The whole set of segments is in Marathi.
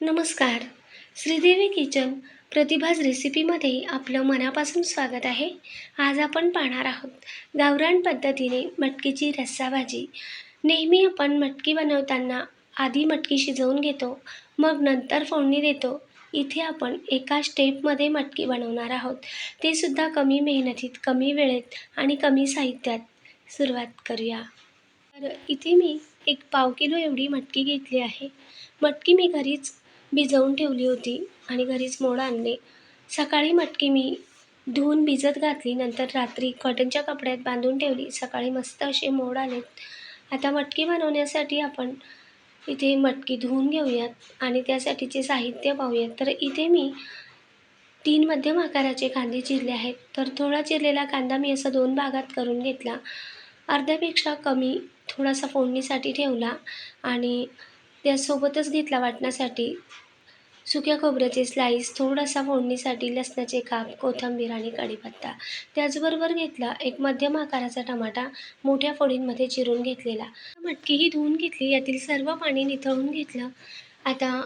नमस्कार. श्रीदेवी किचन प्रतिभाज रेसिपीमध्ये आपलं मनापासून स्वागत आहे. आज आपण पाहणार आहोत गावरान पद्धतीने मटकीची रस्साभाजी. नेहमी आपण मटकी बनवताना आधी मटकी शिजवून घेतो मग नंतर फोडणी देतो. इथे आपण एका स्टेपमध्ये मटकी बनवणार आहोत. ते सुद्धा कमी मेहनतीत कमी वेळेत आणि कमी साहित्यात सुरुवात करूया. तर इथे मी एक पाव किलो एवढी मटकी घेतली आहे. मटकी मी घरीच भिजवून ठेवली होती आणि घरीच मोड आणले. सकाळी मटकी मी धुवून भिजत घातली नंतर रात्री कॉटनच्या कपड्यात बांधून ठेवली. सकाळी मस्त असे मोड आलेत. आता मटकी बनवण्यासाठी आपण इथे मटकी धुवून घेऊयात आणि त्यासाठीचे साहित्य पाहूयात. तर इथे मी तीन मध्यम आकाराचे कांदे चिरले आहेत. तर थोडा चिरलेला कांदा मी असा दोन भागात करून घेतला. अर्ध्यापेक्षा कमी थोडासा फोडणीसाठी ठेवला आणि त्यासोबतच घेतला वाटण्यासाठी सुक्या खोबऱ्याचे स्लाईस थोडासा फोडणीसाठी लसणाचे काप कोथिंबीर आणि कढीपत्ता. त्याचबरोबर घेतला एक मध्यम आकाराचा टमाटा मोठ्या फोडींमध्ये चिरून घेतलेला. मटकीही धुवून घेतली यातील सर्व पाणी निथळून घेतलं. आता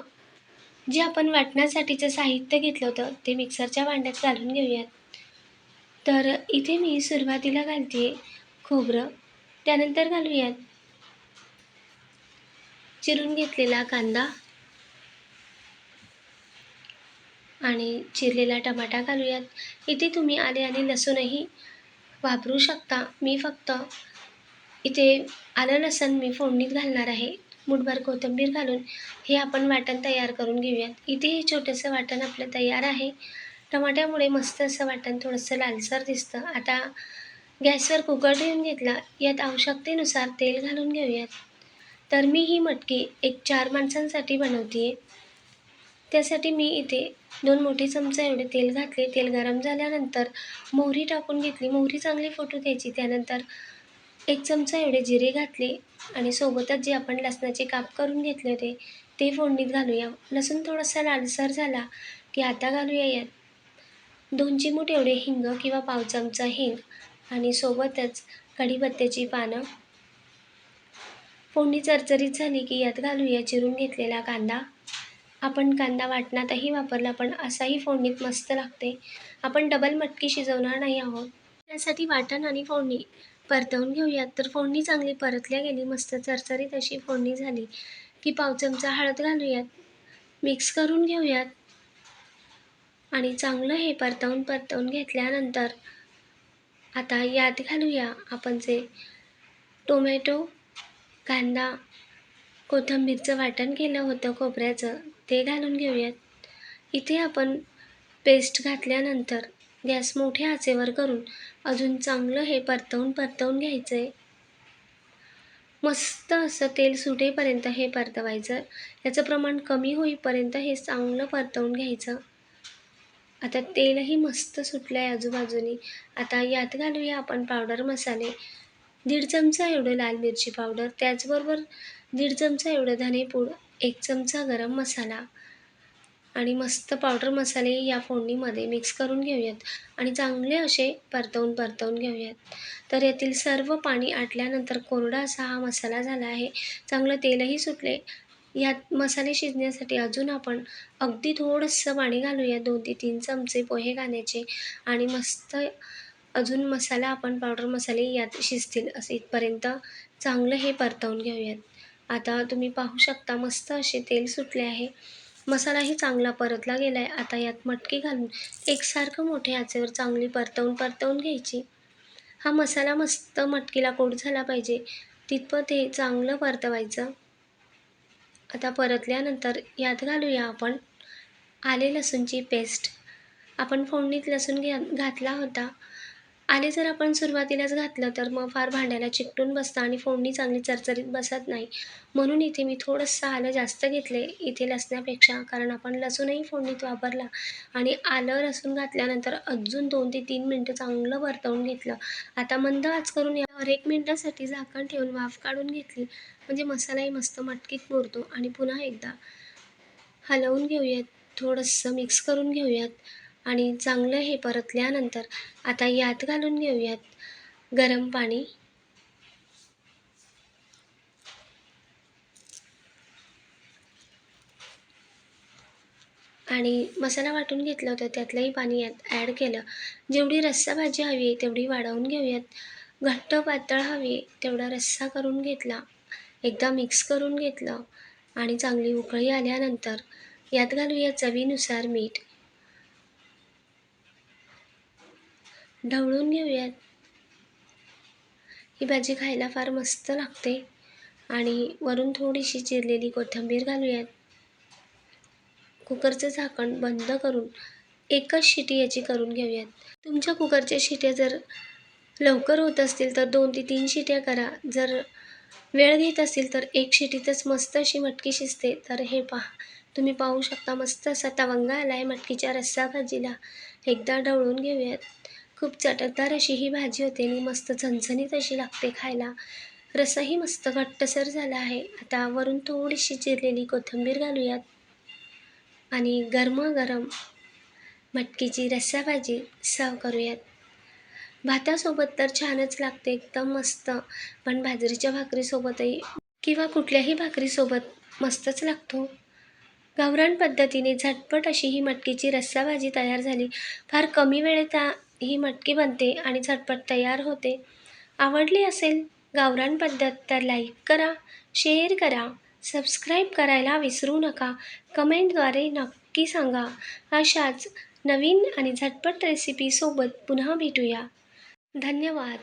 जे आपण वाटण्यासाठीचं साहित्य घेतलं होतं ते मिक्सरच्या भांड्यात घालून घेऊयात. तर इथे मी सुरुवातीला घालते खोबरं. त्यानंतर घालूयात चिरून घेतलेला कांदा. आणि चिरलेला टमाटा घालूयात. इथे तुम्ही आले आणि लसूणही वापरू शकता. मी फक्त इथे आलं लसण मी फोडणीत घालणार आहे. मुठभर कोथिंबीर घालून हे आपण वाटण तयार करून घेऊयात. इथे हे छोटंसं वाटण आपलं तयार आहे. टमाट्यामुळे मस्त असं वाटण थोडंसं लालसर दिसतं. आता गॅसवर कुकर ठेवून घेतला. यात आवश्यकतेनुसार तेल घालून घेऊयात. तर मी ही मटकी एक चार माणसांसाठी बनवते आहे त्यासाठी मी इथे दोन मोठे चमचे एवढे तेल घातले. तेल गरम झाल्यानंतर मोहरी टाकून घेतली. मोहरी चांगली फोटू द्यायची. त्यानंतर एक चमचा एवढे जिरे घातले आणि सोबतच जे आपण लसणाचे काप करून घेतले होते ते फोडणीत घालूया. लसूण थोडासा लालसर झाला की आता घालूया यात. दोन चिमूट एवढे हिंग किंवा पाव चमचा हिंग आणि सोबतच कढीपत्त्याची पानं. फोडणी चरचरीत झाली की यात घालूया चिरून घेतलेला कांदा. आपण कांदा वाटणातही वापरला पण असाही फोडणीत मस्त लागते. आपण डबल मटकी शिजवणार नाही आहोत. त्यासाठी वाटण आणि फोडणी परतवून घेऊयात. तर फोडणी चांगली परतल्या गेली मस्त चरचरीत अशी फोडणी झाली की पाव चमचा हळद घालूयात. मिक्स करून घेऊयात. आणि चांगलं हे परतवून परतवून घेतल्यानंतर आता यात घालूया आपण जे टोमॅटो कांदा कोथिंबीरचं वाटण केलं होतं खोबऱ्याचं. ते घालून घेऊयात. इथे आपण पेस्ट घातल्यानंतर गॅस मोठ्या आचेवर करून अजून चांगलं हे परतवून परतवून घ्यायचं आहे मस्त असं तेल सुटेपर्यंत हे परतवायचं. याचं प्रमाण कमी होईपर्यंत हे चांगलं परतवून घ्यायचं. आता तेलही मस्त सुटलं आहे आजूबाजूनी. आता यात घालूया आपण पावडर मसाले. दीड चमचा एवढं लाल मिरची पावडर त्याचबरोबर दीड चमचा एवढं धनेपूड एक चमचा गरम मसाला आणि मस्त पावडर मसाले या फोडणीमध्ये मिक्स करून घेऊयात. आणि चांगले असे परतवून परतवून घेऊयात. तर यातील सर्व पाणी आटल्यानंतर कोरडा असा हा मसाला झाला आहे. चांगलं तेलही सुटले. यात मसाले शिजण्यासाठी अजून आपण अगदी थोडंसं पाणी घालूया दोन ते तीन चमचे पोहे घालायचे आणि मस्त अजून मसाला आपण पावडर मसाले यात शिजतील असं इथपर्यंत चांगलं हे परतवून घेऊयात. आता तुम्ही पाहू शकता मस्त असे तेल सुटले आहे. मसालाही चांगला परतला गेला आहे आता यात मटकी घालून एकसारखं मोठ्या आचेवर चांगली परतवून परतवून घ्यायची. हा मसाला मस्त मटकीला कोट झाला पाहिजे. तितपत हे चांगलं परतवायचं. आता परतल्यानंतर यात घालूया आपण आले लसूणची पेस्ट आपण फोडणीत लसूण घ्या घातला होता. आले जर आपण सुरुवातीलाच घातलं तर मग फार भांड्याला चिकटून बसतं आणि फोडणी चांगली चरचरीत बसत नाही. म्हणून इथे मी थोडंसं आलं जास्त घेतले इथे लसण्यापेक्षा कारण आपण लसूणही फोडणीत वापरला आणि आलं लसूण घातल्यानंतर अजून दोन ते तीन मिनटं चांगलं परतवून घेतलं. आता मंद आच करून यावर एक मिनटासाठी झाकण ठेवून वाफ काढून घेतली. म्हणजे मसालाही मस्त मटकीत मुरतो. आणि पुन्हा एकदा हलवून घेऊयात. थोडंसं मिक्स करून घेऊयात. आणि चांगलं हे परतल्यानंतर आता यात घालून घेऊयात गरम पाणी. आणि मसाला वाटून घेतला होता त्यातलंही पाणी यात ॲड केलं. जेवढी रस्सा भाजी हवी आहे तेवढी वाढवून घेऊयात. घट्ट पातळ हवी आहे तेवढा रस्सा करून घेतला. एकदा मिक्स करून घेतलं आणि चांगली उकळी आल्यानंतर यात घालूया चवीनुसार मीठ. ढवळून घेऊयात. ही भाजी खायला फार मस्त लागते आणि वरून थोडीशी चिरलेली कोथिंबीर घालूयात. कुकरचं झाकण बंद करून एकच शिटी याची करून घेऊयात. तुमच्या कुकरच्या शिट्या जर लवकर होत असतील तर दोन ते तीन शिट्या करा. जर वेळ घेत असेल तर एक शिटीतच मस्त अशी मटकी शिजते. तर हे पहा तुम्ही पाहू शकता मस्त असा तवंगा आला आहे मटकीच्या रस्सा भाजीला. एकदा ढवळून घेऊयात. खूप चटकदार अशी ही भाजी होते आणि मस्त झणझणीत अशी लागते खायला. रस्साही मस्त घट्टसर झाला आहे. आता वरून थोडीशी चिरलेली कोथिंबीर घालूयात. आणि गरमागरम मटकीची रस्सा भाजी सर्व करूयात. भातासोबत तर छानच लागते एकदम मस्त. पण बाजरीच्या भाकरीसोबतही किंवा कुठल्याही भाकरीसोबत मस्तच लागतो. गावरान पद्धतीने झटपट अशी ही मटकीची रस्सा भाजी तयार झाली. फार कमी वेळेत आ- ही मटकी बनते आणि झटपट तयार होते. आवडली असेल गावरान पद्धत तर लाईक करा शेअर करा सबस्क्राईब करायला विसरू नका. कमेंटद्वारे नक्की सांगा. अशाच नवीन आणि झटपट रेसिपीसोबत पुन्हा भेटूया. धन्यवाद.